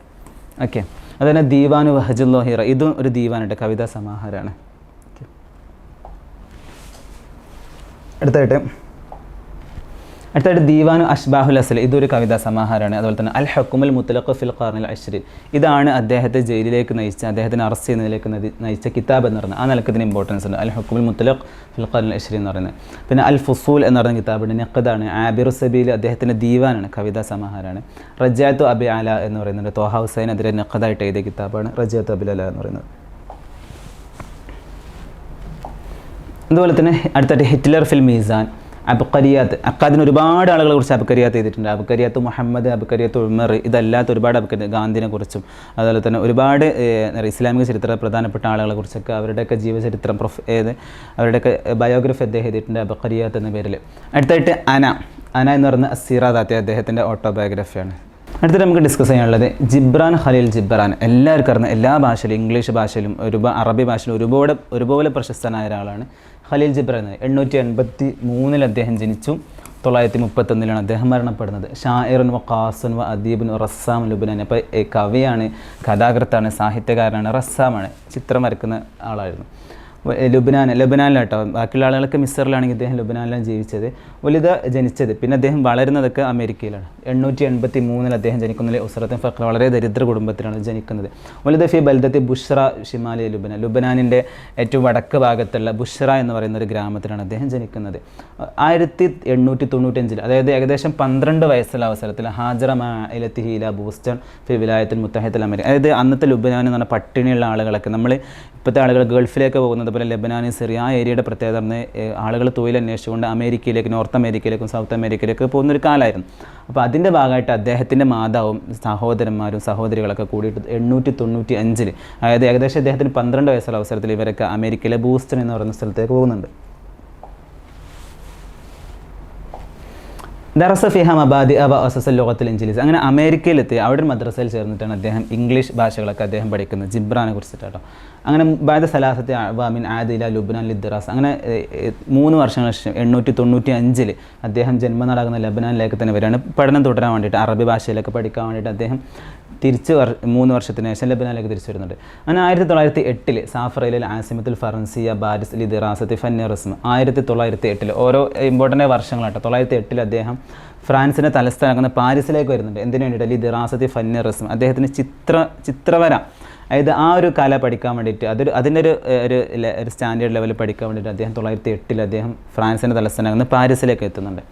ഓക്കെ അതുതന്നെ ദീവാനു വഹജുല്ലോ ഹിറ ഇതും ഒരു ദീവാനുണ്ട്. കവിതാ സമാഹാരമാണ്. അടുത്തായിട്ട് അടുത്തായിട്ട് ദീവാനു അഷ്ബാഹുൽ അസൽ ഇതൊരു കവിതാ സമാഹാരമാണ്. അതുപോലെ തന്നെ അൽ ഹക്കുമുൽ മുത്തലഖ് ഫിൽ ഖാർനിൽ അഷ്രിൻ ഇതാണ് അദ്ദേഹത്തെ ജയിലിലേക്ക് നയിച്ച അദ്ദേഹത്തിന് അറസ്റ്റ് ചെയ്യുന്നതിലേക്ക് നയിച്ച കിതാബ് എന്ന് പറയുന്നത്. ആ നിലയ്ക്ക് ഇതിന് ഇമ്പോർട്ടൻസ് ഉണ്ട്. അൽ ഹക്കുമുൽ മുത്തലഖ് ഫിൽ ഖാർനിൽ അഷ്രി എന്ന് പറയുന്നത്. പിന്നെ അൽ ഫുസൂൽ എന്ന് പറയുന്ന കിതാബുണ്ട് നഖദാണ്. ആബിറു സബീൽ അദ്ദേഹത്തിന്റെ ദീവാനാണ് കവിതാ സമാഹാരമാണ്. റജാത്തു അബി അല എന്ന് പറയുന്നത് തോഹ ഹുസൈനെതിരെ നഖദായിട്ട് എഴുതിയ കിതാബാണ് റജാത്തു അബി അല എന്ന് പറയുന്നത്. അതുപോലെ തന്നെ അടുത്തായിട്ട് ഹിറ്റ്ലർ ഫിൽ മീസാൻ. അബുക്കരിയാത്ത് അക്കാദിന് ഒരുപാട് ആളുകളെ കുറിച്ച് അബ്ക്കരിയാത്ത് ചെയ്തിട്ടുണ്ട്. അബ്ക്കരിയാത്ത് മുഹമ്മദ് അബ്ക്കരിയാത്ത് ഉമർ ഇതല്ലാത്ത ഒരുപാട് അബുക്കരി ഗാന്ധിനെ കുറിച്ചും അതുപോലെ തന്നെ ഒരുപാട് ഇസ്ലാമിക ചരിത്ര പ്രധാനപ്പെട്ട ആളുകളെ കുറിച്ചൊക്കെ അവരുടെയൊക്കെ ജീവചരിത്രം പ്രൊഫ് ഏത് അവരുടെയൊക്കെ ബയോഗ്രഫി അദ്ദേഹം എഴുതിയിട്ടുണ്ട് അബ്ക്കരിയാത്ത് എന്ന പേരിൽ അടുത്തായിട്ട് അന. അന എന്ന് പറയുന്ന സിറാദാത്തി അദ്ദേഹത്തിന്റെ ഓട്ടോബയോഗ്രഫിയാണ്. അടുത്തിട്ട് നമുക്ക് ഡിസ്കസ് ചെയ്യാനുള്ളത് ജിബ്രാൻ ഖലീൽ ജിബ്രാൻ. എല്ലാവർക്കും അറിയുന്ന എല്ലാ ഭാഷയിലും ഇംഗ്ലീഷ് ഭാഷയിലും ഒരുപാട് അറബി ഭാഷയിലും ഒരുപാട് ഒരുപോലെ പ്രശസ്തനായ ഒരാളാണ്. ഖലീൽ എന്ന്. എണ്ണൂറ്റി എൺപത്തി മൂന്നിൽ അദ്ദേഹം ജനിച്ചു. തൊള്ളായിരത്തി മുപ്പത്തൊന്നിലാണ് അദ്ദേഹം മരണപ്പെടുന്നത്. ഷായിറുൻ വ ഖാസുൻ വ അദീബുൻ റസ്സാം ലുബിനൻ. അപ്പോൾ കവിയാണ് കഥാകൃത്താണ് സാഹിത്യകാരനാണ് റസ്സാമാണ് ചിത്രം വരക്കുന്ന ആളായിരുന്നു. ലുബ്നാൻ ലബനാനിലാട്ടോ ബാക്കിയുള്ള ആളുകളൊക്കെ മിസറിലാണെങ്കിൽ ഇദ്ദേഹം ലുബനാനിലാണ് ജീവിച്ചത്. വലുത് ജനിച്ചത്. പിന്നെ അദ്ദേഹം വളരുന്നതൊക്കെ അമേരിക്കയിലാണ്. എണ്ണൂറ്റി എൺപത്തി മൂന്നിൽ അദ്ദേഹം ജനിക്കുന്നതിൽ ഉസറത്തിൻ ഫക്ര വളരെ ദരിദ്ര കുടുംബത്തിലാണ് ജനിക്കുന്നത്. വലുത് ഫി ബൽദത്തി ബുഷ്ര ഷിമാലി ലുബന ലുബനാനിന്റെ ഏറ്റവും വടക്ക് ഭാഗത്തുള്ള ബുഷ്ര എന്ന് പറയുന്ന ഒരു ഗ്രാമത്തിലാണ് അദ്ദേഹം ജനിക്കുന്നത്. ആയിരത്തി എണ്ണൂറ്റി തൊണ്ണൂറ്റഞ്ചിൽ അതായത് ഏകദേശം പന്ത്രണ്ട് വയസ്സുള്ള അവസരത്തിൽ ഹാജറ മാലത്തി ഹീല ബൂസ്റ്റൺ ഫി വിലായത്തിൽ മുത്തഹിദൽ അമേരിക്ക അതായത് അന്നത്തെ ലുബനാൻ എന്ന് പറഞ്ഞാൽ പട്ടിണിയുള്ള ആളുകളൊക്കെ നമ്മൾ ഇപ്പോഴത്തെ ആളുകൾ ഗൾഫിലേക്ക് പോകുന്നത് പോലെ ലെബനാനി സിറിയ ആ ഏരിയയുടെ പ്രത്യേകത ആളുകൾ തൊഴിൽ അന്വേഷിച്ചുകൊണ്ട് അമേരിക്കയിലേക്ക് നോർത്ത് അമേരിക്കയിലേക്കും സൗത്ത് അമേരിക്കയിലേക്ക് പോകുന്നൊരു കാലമായിരുന്നു. അപ്പോൾ അതിന്റെ ഭാഗമായിട്ട് അദ്ദേഹത്തിന്റെ മാതാവും സഹോദരന്മാരും സഹോദരികളൊക്കെ കൂടിയിട്ട് എണ്ണൂറ്റി തൊണ്ണൂറ്റി അഞ്ചിൽ അതായത് ഏകദേശം അദ്ദേഹത്തിന് പന്ത്രണ്ട് വയസ്സുള്ള അവസരത്തിൽ ഇവരൊക്കെ അമേരിക്കയിലെ ബൂസ്റ്റൺ എന്ന് പറയുന്ന സ്ഥലത്തേക്ക് പോകുന്നുണ്ട്. ദറസ ഫിഹ മബാദി അബ അസസൽ ലോകത്തിൽ ഇഞ്ചിലീസ് അങ്ങനെ അമേരിക്കയിലെത്തി അവിടെ ഒരു മദ്രസയിൽ ചേർന്നിട്ടാണ് അദ്ദേഹം ഇംഗ്ലീഷ് ഭാഷകളൊക്കെ അദ്ദേഹം പഠിക്കുന്നത് ജിബ്രാനെ കുറിച്ചിട്ടോ അങ്ങനെ ബാദ സലാസത്തെ അബാമിൻ ആദില ലുബ്നാൻ ലിദ്റാസ് അങ്ങനെ മൂന്ന് വർഷങ്ങൾക്ക് ശേഷം എണ്ണൂറ്റി തൊണ്ണൂറ്റി അഞ്ചിൽ അദ്ദേഹം ജന്മനാടാകുന്ന ലബനാനിലേക്ക് തന്നെ വരികയാണ്. പഠനം തുടരാൻ വേണ്ടിയിട്ട് അറബി ഭാഷയിലൊക്കെ പഠിക്കാൻ വേണ്ടിയിട്ട് അദ്ദേഹം തിരിച്ച് വർ മൂന്ന് വർഷത്തിന് ശേഷം ലബനാനിലേക്ക് തിരിച്ചു വരുന്നുണ്ട്. അങ്ങനെ ആയിരത്തി തൊള്ളായിരത്തി എട്ടിൽ സാഫറയിലെ ആസിമത്തുൽ ഫറൻസിയ ബാരിസ് ലി ദിറാസത്തി ഫന്നറിസ്മ ആയിരത്തി തൊള്ളായിരത്തി എട്ടിൽ ഓരോ ഇമ്പോർട്ടന്റ് വർഷങ്ങളാണ് തൊള്ളായിരത്തി എട്ടിൽ അദ്ദേഹം ഫ്രാൻസിന്റെ തലസ്ഥാനാക്കുന്ന പാരീസിലേക്ക് വരുന്നുണ്ട്. എന്തിനു വേണ്ടിയിട്ട്? ദിറാസത്തി റസ്മ. അദ്ദേഹത്തിന് ചിത്ര ചിത്രവര. അതായത് ആ ഒരു കല പഠിക്കാൻ വേണ്ടിയിട്ട് അതൊരു അതിന്റെ ഒരു ഒരു സ്റ്റാൻഡേർഡ് ലെവലിൽ പഠിക്കാൻ വേണ്ടിയിട്ട് അദ്ദേഹം തൊള്ളായിരത്തി എട്ടിൽ അദ്ദേഹം ഫ്രാൻസിന്റെ തലസ്ഥാനക്കുന്ന പാരീസിലേക്ക് എത്തുന്നുണ്ട്.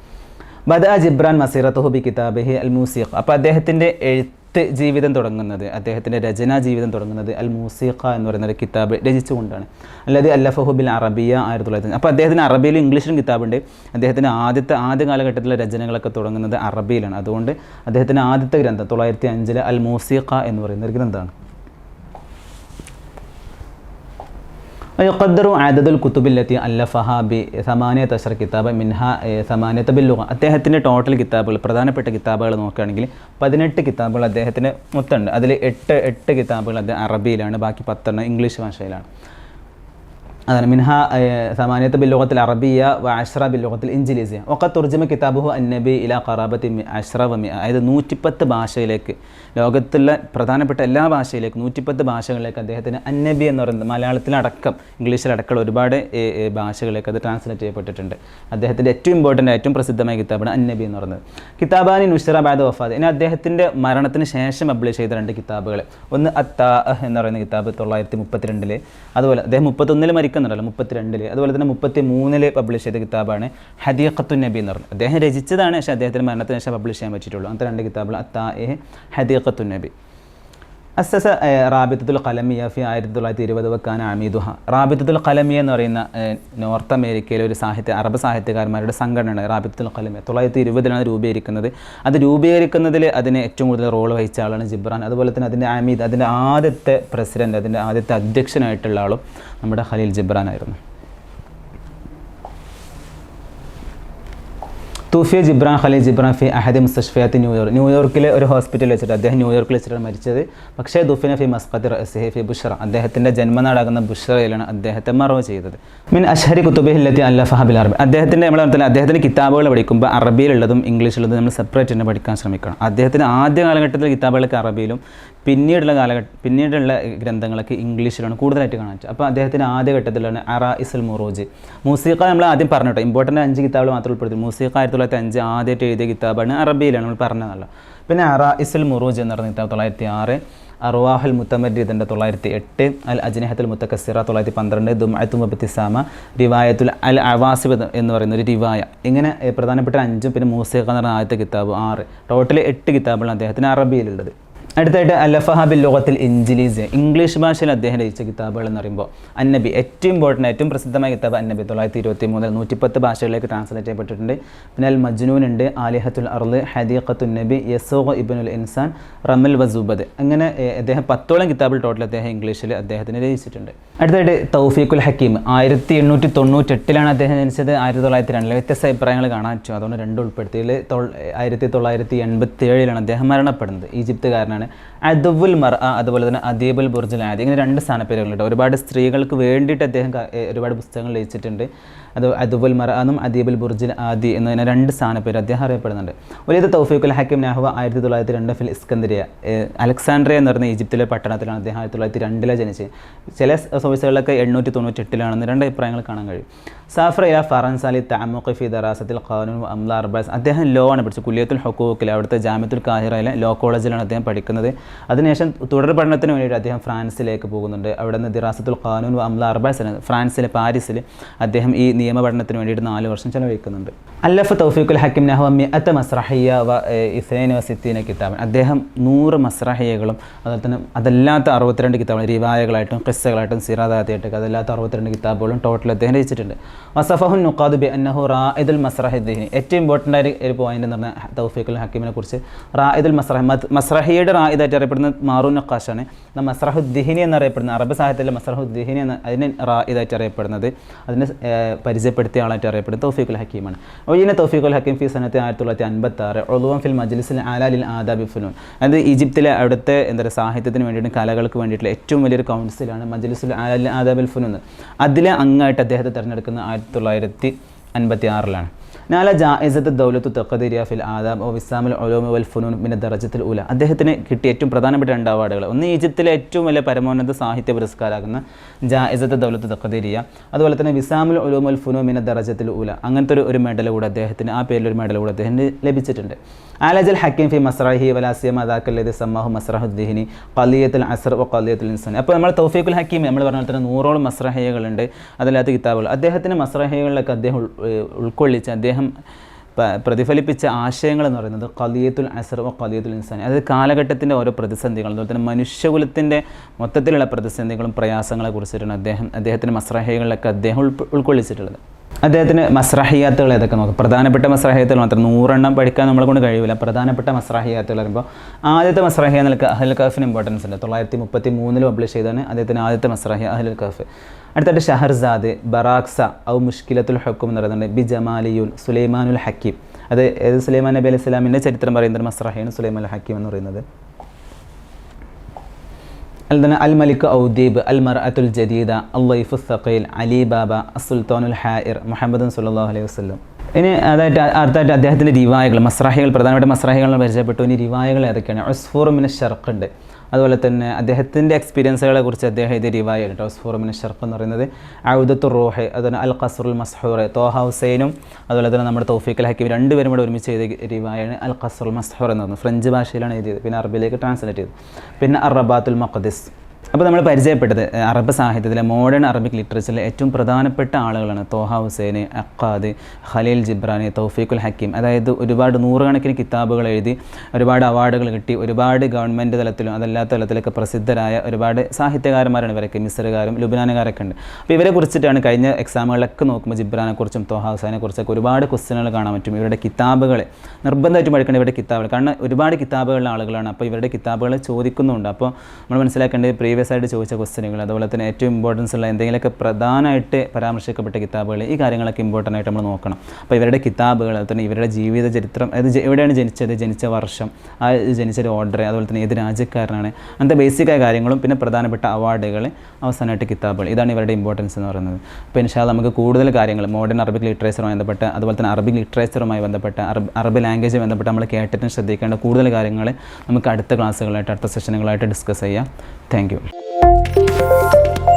ബദ ജിബ്രാൻ മസീറത്തുഹുബി കിതാബിഹി അൽ മൂസിഖ് അപ്പോൾ അദ്ദേഹത്തിന്റെ എഴുത്ത് ജീവിതം തുടങ്ങുന്നത് അദ്ദേഹത്തിന്റെ രചനാ ജീവിതം തുടങ്ങുന്നത് അൽ മൂസീഖ എന്ന് പറയുന്ന ഒരു കിതാബ് രചിച്ചുകൊണ്ടാണ്. അല്ലാതെ അല്ലഫഹുബിൽ അറബിയ ആയിരത്തി തൊള്ളായിരത്തി അപ്പോൾ അദ്ദേഹത്തിന് അറബിയിലും ഇംഗ്ലീഷിലും കിതാബുണ്ട്. അദ്ദേഹത്തിന്റെ ആദ്യത്തെ ആദ്യ കാലഘട്ടത്തിലെ രചനകളൊക്കെ തുടങ്ങുന്നത് അറബിയിലാണ്. അതുകൊണ്ട് അദ്ദേഹത്തിന്റെ ആദ്യത്തെ ഗ്രന്ഥം തൊള്ളായിരത്തി അഞ്ചിലെ അൽ മൂസീഖ എന്ന് പറയുന്ന ഒരു ഗ്രന്ഥമാണ്. വയുഖദ്ദറു ആദദുൽ കുത്തുബില്ലത്തി അല്ലഫഹ ബി സമാനിയ തഷർ കിതാബ് മിൻഹ സമാനിയത്ത് തബില്ലുഹ അദ്ദേഹത്തിന്റെ ടോട്ടൽ കിതാബുകൾ പ്രധാനപ്പെട്ട കിതാബുകൾ നോക്കുകയാണെങ്കിൽ പതിനെട്ട് കിതാബുകൾ അദ്ദേഹത്തിന് മൊത്തമുണ്ട്. അതിൽ എട്ട് എട്ട് കിതാബുകൾ അദ്ദേഹം അറബിയിലാണ് ബാക്കി പത്തെണ്ണം ഇംഗ്ലീഷ് ഭാഷയിലാണ്. അതാണ് മിൻഹ സമാനിയത്ത് ബില്ലുഖത്തിൽ അറബിയ വ അഷ്റ ബില്ലുഖത്തിൽ ഇഞ്ചിലീസിയ ഒക്കെ തുർജിമ കിതാബുഹു അന്നബി ഇല കറാബത്തി അഷ്റ വമി അതായത് നൂറ്റിപ്പത്ത് ഭാഷയിലേക്ക് ലോകത്തുള്ള പ്രധാനപ്പെട്ട എല്ലാ ഭാഷയിലേക്കും നൂറ്റിപ്പത്ത് ഭാഷകളിലേക്ക് അദ്ദേഹത്തിന് അന്നബി എന്ന് പറയുന്നത് മലയാളത്തിലടക്കം ഇംഗ്ലീഷിലടക്കം ഒരുപാട് ഭാഷകളിലേക്ക് അത് ട്രാൻസ്ലേറ്റ് ചെയ്യപ്പെട്ടിട്ടുണ്ട്. അദ്ദേഹത്തിന്റെ ഏറ്റവും ഇമ്പോർട്ടന്റ് ഏറ്റവും പ്രസിദ്ധമായ കിതാബാണ് അന്നബി എന്ന് പറയുന്നത്. കിതാബാനി നുഷറ ബാദ് വഫാദ്. ഇനി അദ്ദേഹത്തിന്റെ മരണത്തിന് ശേഷം പബ്ലിഷ് ചെയ്ത രണ്ട് കിതാബുകൾ ഒന്ന് അത്താ എന്ന് പറയുന്ന കിതാബ് തൊള്ളായിരത്തി മുപ്പത്തിരണ്ടിൽ അതുപോലെ അദ്ദേഹം മുപ്പത്തൊന്നിൽ മരിക്കുന്നുണ്ടല്ലോ മുപ്പത്തിരണ്ടിൽ. അതുപോലെ തന്നെ മുപ്പത്തി മൂന്നിൽ പബ്ലിഷ് ചെയ്ത കിതാബാണ് ഹദീഖത്തു നബി എന്ന് പറഞ്ഞത്. അദ്ദേഹം രചിച്ചതാണ് പക്ഷേ അദ്ദേഹത്തിന് മരണത്തിന് ശേഷം പബ്ലിഷ് ചെയ്യാൻ പറ്റിയിട്ടുള്ളൂ. അങ്ങനത്തെ രണ്ട് കിതാബുകൾ അത്താ എ ഹദീഖത്തു നബി. അസസ റാബിത്തുൽ ഖലമിയ ഫി ആയിരത്തി തൊള്ളായിരത്തി ഇരുപത് വെക്കാൻ അമീദുഹ. റാബിത്തത്തുൽ കലമിയ എന്ന് പറയുന്ന നോർത്ത് അമേരിക്കയിലെ ഒരു സാഹിത്യ അറബ് സാഹിത്യകാരന്മാരുടെ സംഘടനയാണ് റാബിത്തത്തുൽ കലമിയ തൊള്ളായിരത്തി ഇരുപതിലാണ് രൂപീകരിക്കുന്നത്. അത് രൂപീകരിക്കുന്നതിൽ അതിന് ഏറ്റവും കൂടുതൽ റോൾ വഹിച്ച ആളാണ് ജിബ്രാൻ. അതുപോലെ തന്നെ അതിന്റെ അമീദ് അതിന്റെ ആദ്യത്തെ പ്രസിഡന്റ് അതിന്റെ ആദ്യത്തെ അധ്യക്ഷനായിട്ടുള്ള ആളും നമ്മുടെ ഖലീൽ ജിബ്രാൻ ആയിരുന്നു. തൂഫിയ ജിബ്രാൻ ഖലീൽ ജിബ്രാൻ ഫി അഹദി മുസ്തഷ്ഫിയാത്ത് ന്യൂയോർക്ക് ന്യൂയോർക്കിലെ ഒരു ഹോസ്പിറ്റലിൽ വെച്ചിട്ട് അദ്ദേഹം ന്യൂയോർക്കിൽ വെച്ചിട്ടാണ് മരിച്ചത്. പക്ഷേ ദുഫിന ഫി മസ്ഖത്ത് റസിഹി ഫി ബുഷറ. അദ്ദേഹത്തിന്റെ ജന്മനാടാകുന്ന ബുഷറയിലാണ് അദ്ദേഹത്തെ മറവ് ചെയ്തത്. മിൻ അഷ്ഹരി കുത്തുബി ഹില്ലത്തി അല്ല ഫഹബിൽ അറബി. അദ്ദേഹത്തിന്റെ നമ്മൾ പറഞ്ഞാൽ അദ്ദേഹത്തിന്റെ കിതാബുകൾ പഠിക്കുമ്പോൾ അറബിയിലുള്ളതും ഇംഗ്ലീഷിലുള്ളതും നമ്മൾ സെപ്പറേറ്റ് തന്നെ പഠിക്കാൻ ശ്രമിക്കണം. അദ്ദേഹത്തിന് ആദ്യ കാലഘട്ടത്തിൽ കിതാബുകളൊക്കെ അറബിയിലും പിന്നീടുള്ള കാലഘട്ടം പിന്നീടുള്ള ഗ്രന്ഥങ്ങളൊക്കെ ഇംഗ്ലീഷിലാണ് കൂടുതലായിട്ട് കാണാൻ അപ്പോൾ അദ്ദേഹത്തിന്റെ ആദ്യ ഘട്ടത്തിലാണ് അറ ഇസൽ മുറൂജ്. മൂസിക്ക നമ്മൾ ആദ്യം പറഞ്ഞു കേട്ടോ. ഇമ്പോർട്ടന്റ് അഞ്ച് കിതാബുകൾ മാത്രം ഉൾപ്പെടുത്തി മൂസിക്ക ആയിരത്തി തൊള്ളായിരത്തി അഞ്ച് ആദ്യമായിട്ട് എഴുതിയ കിതാബാണ് അറബിയിലാണ് നമ്മൾ പറഞ്ഞതല്ലോ പിന്നെ അറ ഇസൽ മുറൂജ് എന്ന് പറഞ്ഞ കിതാബ് തൊള്ളായിരത്തി ആറ് അറുവാഹൽ മുത്തമരീദിന്റെ തൊള്ളായിരത്തി എട്ട് അൽ അജ്നഹത്തുൽ മുത്തക്കസിറ തൊള്ളായിരത്തി പന്ത്രണ്ട് ദുമായത്തു മുബത്തിസാമ റിവായത്തുൽ അൽ അവാസിബ് എന്ന് പറയുന്ന ഒരു റിവായ. ഇങ്ങനെ പ്രധാനപ്പെട്ട അഞ്ചും പിന്നെ മൂസീഖ എന്ന് പറഞ്ഞ ആദ്യത്തെ കിതാബ് ആറ്. ടോട്ടൽ എട്ട് കിതാബുകളാണ് അദ്ദേഹത്തിന് അറബിയിലുള്ളത്. അടുത്തായിട്ട് അലഫഹാബിൽ ലോകത്തിൽ ഇഞ്ചിലീസ് ഇംഗ്ലീഷ് ഭാഷയിൽ അദ്ദേഹം രചിച്ച കിതാബുകൾ എന്ന് പറയുമ്പോൾ അന്നബി ഏറ്റവും ഇമ്പോർട്ടന്റ് ഏറ്റവും പ്രസിദ്ധമായ കിതാബ് അന്നബി. തൊള്ളായിരത്തി ഇരുപത്തി മൂന്നിൽ നൂറ്റിപ്പത്ത് ഭാഷകളിലേക്ക് ട്രാൻസ്ലേറ്റ് ചെയ്യപ്പെട്ടിട്ടുണ്ട്. പിന്നെ അൽ മജ്നൂൻ ഉണ്ട് ആലിഹത്തുൽ അർദ് ഹദീഖത്തുൽ നബി യസോഖ് ഇബ്നുൽ ഇൻസാൻ റമൽ വസൂബദ്. അങ്ങനെ അദ്ദേഹം പത്തോളം കിതാബുകൾ ടോട്ടൽ അദ്ദേഹം ഇംഗ്ലീഷിൽ അദ്ദേഹത്തിന് രചിച്ചിട്ടുണ്ട്. അടുത്തായിട്ട് തൗഫീഖുൽ ഹക്കീം. ആയിരത്തി എണ്ണൂറ്റി തൊണ്ണൂറ്റെട്ടിലാണ് അദ്ദേഹം ജനിച്ചത്. ആയിരത്തി തൊള്ളായിരത്തി രണ്ടിൽ വ്യത്യസ്ത അഭിപ്രായങ്ങൾ കാണാൻ പറ്റും. അതുകൊണ്ട് രണ്ട് ഉൾപ്പെടുത്തിയിൽ ആയിരത്തി തൊള്ളായിരത്തി എൺപത്തി ഏഴിലാണ് അദ്ദേഹം മരണപ്പെടുന്നത്. ഈജിപ്തുകാരനാണ് അദുവുൽ മർ അതുപോലെ തന്നെ അദീബുൽ ബുർജുൽ ആദി ഇങ്ങനെ രണ്ട് സ്ഥാനപ്പേരുകളുണ്ട് ഒരുപാട് സ്ത്രീകൾക്ക് വേണ്ടിയിട്ട് അദ്ദേഹം ഒരുപാട് പുസ്തകങ്ങൾ രചിച്ചിട്ടുണ്ട്. അത് അദുബുൽ മർ എന്നും അദീബുൽ ബുർജുൽ ആദി എന്നതിന് രണ്ട് സ്ഥാനപ്പേര് അദ്ദേഹം അറിയപ്പെടുന്നുണ്ട്. ഒരേത് തൗഫീഖുൽ ഹക്കീം നാഹുവ ആയിരത്തി തൊള്ളായിരത്തി രണ്ട് ഫിൽ ഇസ്കന്ദരിയ അലക്സാണ്ട്രിയ എന്ന് പറഞ്ഞ ഈജിപ്തിലെ പട്ടണത്തിലാണ് അദ്ദേഹം ആയിരത്തി തൊള്ളായിരത്തി രണ്ടിലെ ജനിച്ചത്. ചില സോഴ്സുകളിലൊക്കെ എണ്ണൂറ്റി തൊണ്ണൂറ്റെട്ടിലാണെന്ന് രണ്ട് അഭിപ്രായങ്ങൾ കാണാൻ കഴിയും. സാഫ്ര ഇല ഫറൻസാലി താമുഖ് ഫി ദറാസത്തിൽ ഖാനൂൻ അംല അർബാസ് അദ്ദേഹം ലോ ആണ് പഠിച്ചത്. കുലിയത്തുൽ ഹുക്കൂക്കിൽ അവിടുത്തെ ജാമ്യത്തുൽ കാഹിറയിലെ ലോ കോളേജിലാണ് അദ്ദേഹം പഠിക്കുന്നത്. അതിനുശേഷം തുടർ പഠനത്തിന് വേണ്ടിയിട്ട് അദ്ദേഹം ഫ്രാൻസിലേക്ക് പോകുന്നുണ്ട്. അവിടെ നിന്ന് ദിറാസത്തുൽ ഖാനൂൻ അംല അർബാസ് ഫ്രാൻസിലെ പാരീസിൽ അദ്ദേഹം ഈ നിയമ പഠനത്തിന് വേണ്ടിയിട്ട് നാല് വർഷം ചെലവഴിക്കുന്നുണ്ട്. അല്ലഫ് തൗഫീഖുൽ ഹക്കിം നഹ്വ അത്ത മസ്രഹിയ വ ഇസൈൻ വ സിത്തീന കിതാബൻ അദ്ദേഹം നൂറ് മസ്രഹിയകളും അതുപോലെ തന്നെ അതല്ലാത്ത അറുപത്തിരണ്ട് കിതാബുകൾ റിവായകളായിട്ടും ഖിസ്സകളായിട്ടും സിറാദാത്തിയായിട്ടൊക്കെ അതല്ലാത്ത അറുപത്തിരണ്ട് കിതാബുകളും ടോട്ടൽ അദ്ദേഹം രചിച്ചിട്ടുണ്ട്. വസഫഹുൻ നുഖാദ് ബി അന്നഹു റായിദുൽ മസ്രഹിദ്ദീനി ഏറ്റവും ഇമ്പോർട്ടന്റ് ആയ ഒരു പോയിന്റ് എന്ന് പറഞ്ഞാൽ തൗഫീഖുൽ ഹക്കീമിനെ കുറിച്ച്. റായിദുൽ മസ്രഹ് മസ്രഹിയുടെ റായിദായിട്ട് അറിയപ്പെടുന്ന മാറൂൻ നക്കാഷാണ് മസ്രഹുദ്ദിഹിനി എന്നറിയപ്പെടുന്ന അറബ് സാഹിത്യത്തിലെ മസ്രഹുദ്ദിഹിനി എന്ന അതിന് റായിദായിട്ട് അറിയപ്പെടുന്നത്. അതിനെ പരിചയപ്പെടുത്തിയ ആളായിട്ട് അറിയപ്പെടുന്നത് തൗഫീഖുൽ ഹക്കീമാണ്. ഒയ്യന തൗഫീഖുൽ ഹക്കീം ഫി സനത്തെ ആയിരത്തി തൊള്ളായിരത്തി അൻപത്തി ആറ് ഒളുവം ഫിൽ മജ്ലിസിൽ ആലാലിൽ ആദാബി ഫുനൂൻ. അതായത് ഈജിപ്തിലെ അവിടുത്തെ എന്താ പറയുക സാഹിത്യത്തിന് വേണ്ടിയിട്ട് കലകൾക്ക് വേണ്ടിയിട്ടുള്ള ഏറ്റവും വലിയൊരു കൗൺസിലാണ് മജ്ലിസുൽ ആലാലിൽ ആദാബിൽ ഫുനൂൻ. അതിലെ അംഗമായിട്ട് അദ്ദേഹത്തെ തിരഞ്ഞെടുക്കുന്ന ആയിരത്തി തൊള്ളായിരത്തി അൻപത്തി ആറിലാണ് നാല ജായിസത്ത് ദൗലത്തു തഖദീരിയ ഫിൽ ഓ ഇസ്ലാമിൽ ഒലോമി വൽ ഫുനൂൻ പിന്നെ ദറജത്തിൽ ഉല. അദ്ദേഹത്തിന് കിട്ടിയ ഏറ്റവും പ്രധാനപ്പെട്ട രണ്ട് അവാർഡുകൾ. ഒന്ന് ഈജിപ്തിലെ ഏറ്റവും വലിയ പരമോന്നത സാഹിത്യ പുരസ്കാരമാകുന്ന ജായിസത്ത് ദൗലത്ത് തക്കതിരിയ അതുപോലെ തന്നെ വിസാമുൽ ഒലോമി വൽ ഫുനൂൻ പിന്നെ ദറജത്തിൽ ഉല. അങ്ങനത്തെ ഒരു മെഡൽ കൂടെ അദ്ദേഹത്തിന് ആ പേരിൽ ഒരു മെഡൽ കൂടെ അദ്ദേഹത്തിന് ലഭിച്ചിട്ടുണ്ട്. ആലജൽ ഹക്കീം ഫി മസ്രാഹി വലാസിയ അദാക്കല്ലത് സമ്മാഹു മസ്രാഹുദ്ദീഹിനി കലിയത്തിൽ അസർ ഒ കലിയത്തിൽ ഇൻസാൻ അപ്പോൾ നമ്മൾ തൗഫീഖുൽ ഹക്കീം നമ്മൾ പറഞ്ഞ പോലെ തന്നെ നൂറോളം മസ്രാഹികളുണ്ട് അതല്ലാത്ത കിതാബുകൾ. അദ്ദേഹത്തിന് മസ്രാഹികളിലൊക്കെ അദ്ദേഹം ഉൾ- ഉൾക്കൊള്ളിച്ച് അദ്ദേഹം പ- പ്രതിഫലിപ്പിച്ച ആശയങ്ങൾ എന്ന് പറയുന്നത് കലിയത്തുൽ അസർ വ ഖലിയത്തുൽ ഇൻസാൻ അതായത് കാലഘട്ടത്തിന്റെ ഓരോ പ്രതിസന്ധികളും അതുപോലെ തന്നെ മനുഷ്യകുലത്തിന്റെ മൊത്തത്തിലുള്ള പ്രതിസന്ധികളും പ്രയാസങ്ങളെ കുറിച്ചിട്ടാണ് അദ്ദേഹം അദ്ദേഹത്തിന്റെ മസ്രഹകളിലൊക്കെ അദ്ദേഹം ഉൾ ഉൾക്കൊള്ളിച്ചിട്ടുള്ളത്. അദ്ദേഹത്തിന് മസ്രാഹിയാത്തുകൾ ഏതൊക്കെ നോക്കാം? പ്രധാനപ്പെട്ട മസ്രാഹിയാത്തുകൾ മാത്രം നൂറെണ്ണം പഠിക്കാൻ നമ്മളെ കൊണ്ട് കഴിയില്ല പ്രധാനപ്പെട്ട മസ്രാഹിയാത്തുകൾ പറയുമ്പോൾ ആദ്യത്തെ മസ്രാഹിയ നിൽക്കുക അഹൽ കഫിന് ഇമ്പോർട്ടൻസ് ഉണ്ട്. തൊള്ളായിരത്തി മുപ്പത്തി മൂന്നിൽ പബ്ലിഷ് ചെയ്താണ് അദ്ദേഹത്തിന് ആദ്യത്തെ മസ്രാഹിയ അഹൽ കഫ് അടുത്തായിട്ട് ഷഹർസാദ് ബറാക്സ ഔ മുഷ്കിലത്തുൽ ഹക്കും എന്ന് പറയുന്നുണ്ട്. ബി ജമാലിയുൻ സുലൈമാനുൽ ഹക്കീം. അത് ഏത് സുലൈമാൻ നബി അലൈഹി സ്വലാമിന്റെ ചരിത്രം പറയുന്ന മസ്രാഹിയാണ് മസ്രഹിയാണ് സുലൈമാൻ ഹക്കീം എന്ന് പറയുന്നത്. അതിൽ അൽ മലിക് ഔദീബ് അൽ മർ അത്തുൽ ജദീദ അള്ളൈഫു സഖീൽ അലി ബാബ അസുൽത്താനുൽ ഹായിർ മുഹമ്മദ് സല്ലാഹു അലൈഹി വസ്ലം ഇനി അതായിട്ട് അടുത്തായിട്ട് അദ്ദേഹത്തിന്റെ റിവായകൾ മസ്രാഹികൾ പ്രധാനമായിട്ട് മസ്രാഹികളെ പരിചയപ്പെട്ടു. ഇനി റിവായകൾ ഏതൊക്കെയാണ്? ഉസ്ഫൂർ മിന ഷർഖ് ഷർഖുണ്ട് അതുപോലെ തന്നെ അദ്ദേഹത്തിന്റെ എക്സ്പീരിയൻസുകളെ കുറിച്ച് അദ്ദേഹം ഇത് റിവായ കേട്ടോ ഫോറമിന് ഷർഫ് എന്ന് പറയുന്നത് ഔദത്തു റോഹെ അതുപോലെ അൽ ഖസറുൽ മസ്ഹൂർ തോഹ ഹുസൈനും അതുപോലെ തന്നെ നമ്മുടെ തൗഫീഖ് അൽ ഹക്കീം രണ്ടുപേരും കൂടെ ഒരുമിച്ച് ചെയ്ത റിവായാണ് അൽ ഖസറുൽ മസ്ഹൂർ എന്ന് പറഞ്ഞു ഫ്രഞ്ച് ഭാഷയിലാണ് എഴുതിയത് പിന്നെ അറബിയിലേക്ക് ട്രാൻസ്ലേറ്റ് ചെയ്തു പിന്നെ അറബാത്തുൽ റബാത്തുൽ മഖദിസ് അപ്പോൾ നമ്മൾ പരിചയപ്പെട്ടത് അറബ് സാഹിത്യത്തിലെ മോഡേൺ അറബിക് ലിറ്ററേച്ചറിലെ ഏറ്റവും പ്രധാനപ്പെട്ട ആളുകളാണ് തോഹ ഹുസൈൻ അക്കാദ് ഖലീൽ ജിബ്രാനി തൗഫീഖുൽ ഹക്കീം. അതായത് ഒരുപാട് നൂറുകണക്കിന് കിതാബുകൾ എഴുതി ഒരുപാട് അവാർഡുകൾ കിട്ടി ഒരുപാട് ഗവൺമെന്റ് തലത്തിലും അതല്ലാത്ത തലത്തിലൊക്കെ പ്രസിദ്ധരായ ഒരുപാട് സാഹിത്യകാരന്മാരാണ് ഇവരൊക്കെ മിസറുകാരും ലുബിനാനുകാരൊക്കെ ഉണ്ട്. അപ്പോൾ ഇവരെ കുറിച്ചിട്ടാണ് കഴിഞ്ഞ എക്സാമുകളിലൊക്കെ നോക്കുമ്പോൾ ജിബ്രാനെക്കുറിച്ചും തോഹ ഹുസൈനെ കുറിച്ചൊക്കെ ഒരുപാട് ക്വസ്റ്റ്യനുകൾ കാണാൻ പറ്റും. ഇവരുടെ കിതാബുകൾ നിർബന്ധമായിട്ടും പഠിക്കേണ്ട ഇവരുടെ കിതാബുകൾ. കാരണം ഒരുപാട് കിതാബുകളുടെ ആളുകളാണ്. അപ്പോൾ ഇവരുടെ കിതാബുകൾ ചോദിക്കുന്നുണ്ട്. അപ്പോൾ നമ്മൾ മനസ്സിലാക്കേണ്ടത് പ്രീവിയസ് ആയിട്ട് ചോദിച്ച ക്വസ്റ്റ്യനുകൾ അതുപോലെ തന്നെ ഏറ്റവും ഇമ്പോർട്ടൻസ് ഉള്ള എന്തെങ്കിലുമൊക്കെ പ്രധാനമായിട്ട് പരാമർശിക്കപ്പെട്ട കിതാബുകൾ ഈ കാര്യങ്ങളൊക്കെ ഇമ്പോർട്ടന്റ് ആയിട്ട് നമ്മൾ നോക്കണം. അപ്പോൾ ഇവരുടെ കിതാബുകൾ അതുപോലെ തന്നെ ഇവരുടെ ജീവിത ചരിത്രം അതായത് എവിടെയാണ് ജനിച്ചത് ജനിച്ച വർഷം ആ ജനിച്ച ഒരു ഓർഡർ അതുപോലെ തന്നെ ഏത് രാജ്യക്കാരനാണ് അങ്ങനത്തെ ബേസിക്കായ കാര്യങ്ങളും പിന്നെ പ്രധാനപ്പെട്ട അവാർഡുകൾ അവസാനമായിട്ട് കിതാബുകൾ ഇതാണ് ഇവരുടെ ഇമ്പോർട്ടൻസ് എന്ന് പറയുന്നത്. അപ്പോൾ ഇൻഷാ നമുക്ക് കൂടുതൽ കാര്യങ്ങൾ മോഡേൺ അറബിക് ലിറ്ററേച്ചറുമായി ബന്ധപ്പെട്ട അതുപോലെ തന്നെ അറബിക് ലിറ്ററേച്ചറുമായി ബന്ധപ്പെട്ട അറബ് അറബ് ലാംഗ്വേജ് ബന്ധപ്പെട്ട് നമ്മൾ കേട്ടിട്ടും ശ്രദ്ധിക്കേണ്ട കൂടുതൽ കാര്യങ്ങൾ നമുക്ക് അടുത്ത ക്ലാസ്സുകളായിട്ട് അടുത്ത സെഷനുകളായിട്ട് ഡിസ്കസ് ചെയ്യാം. Thank you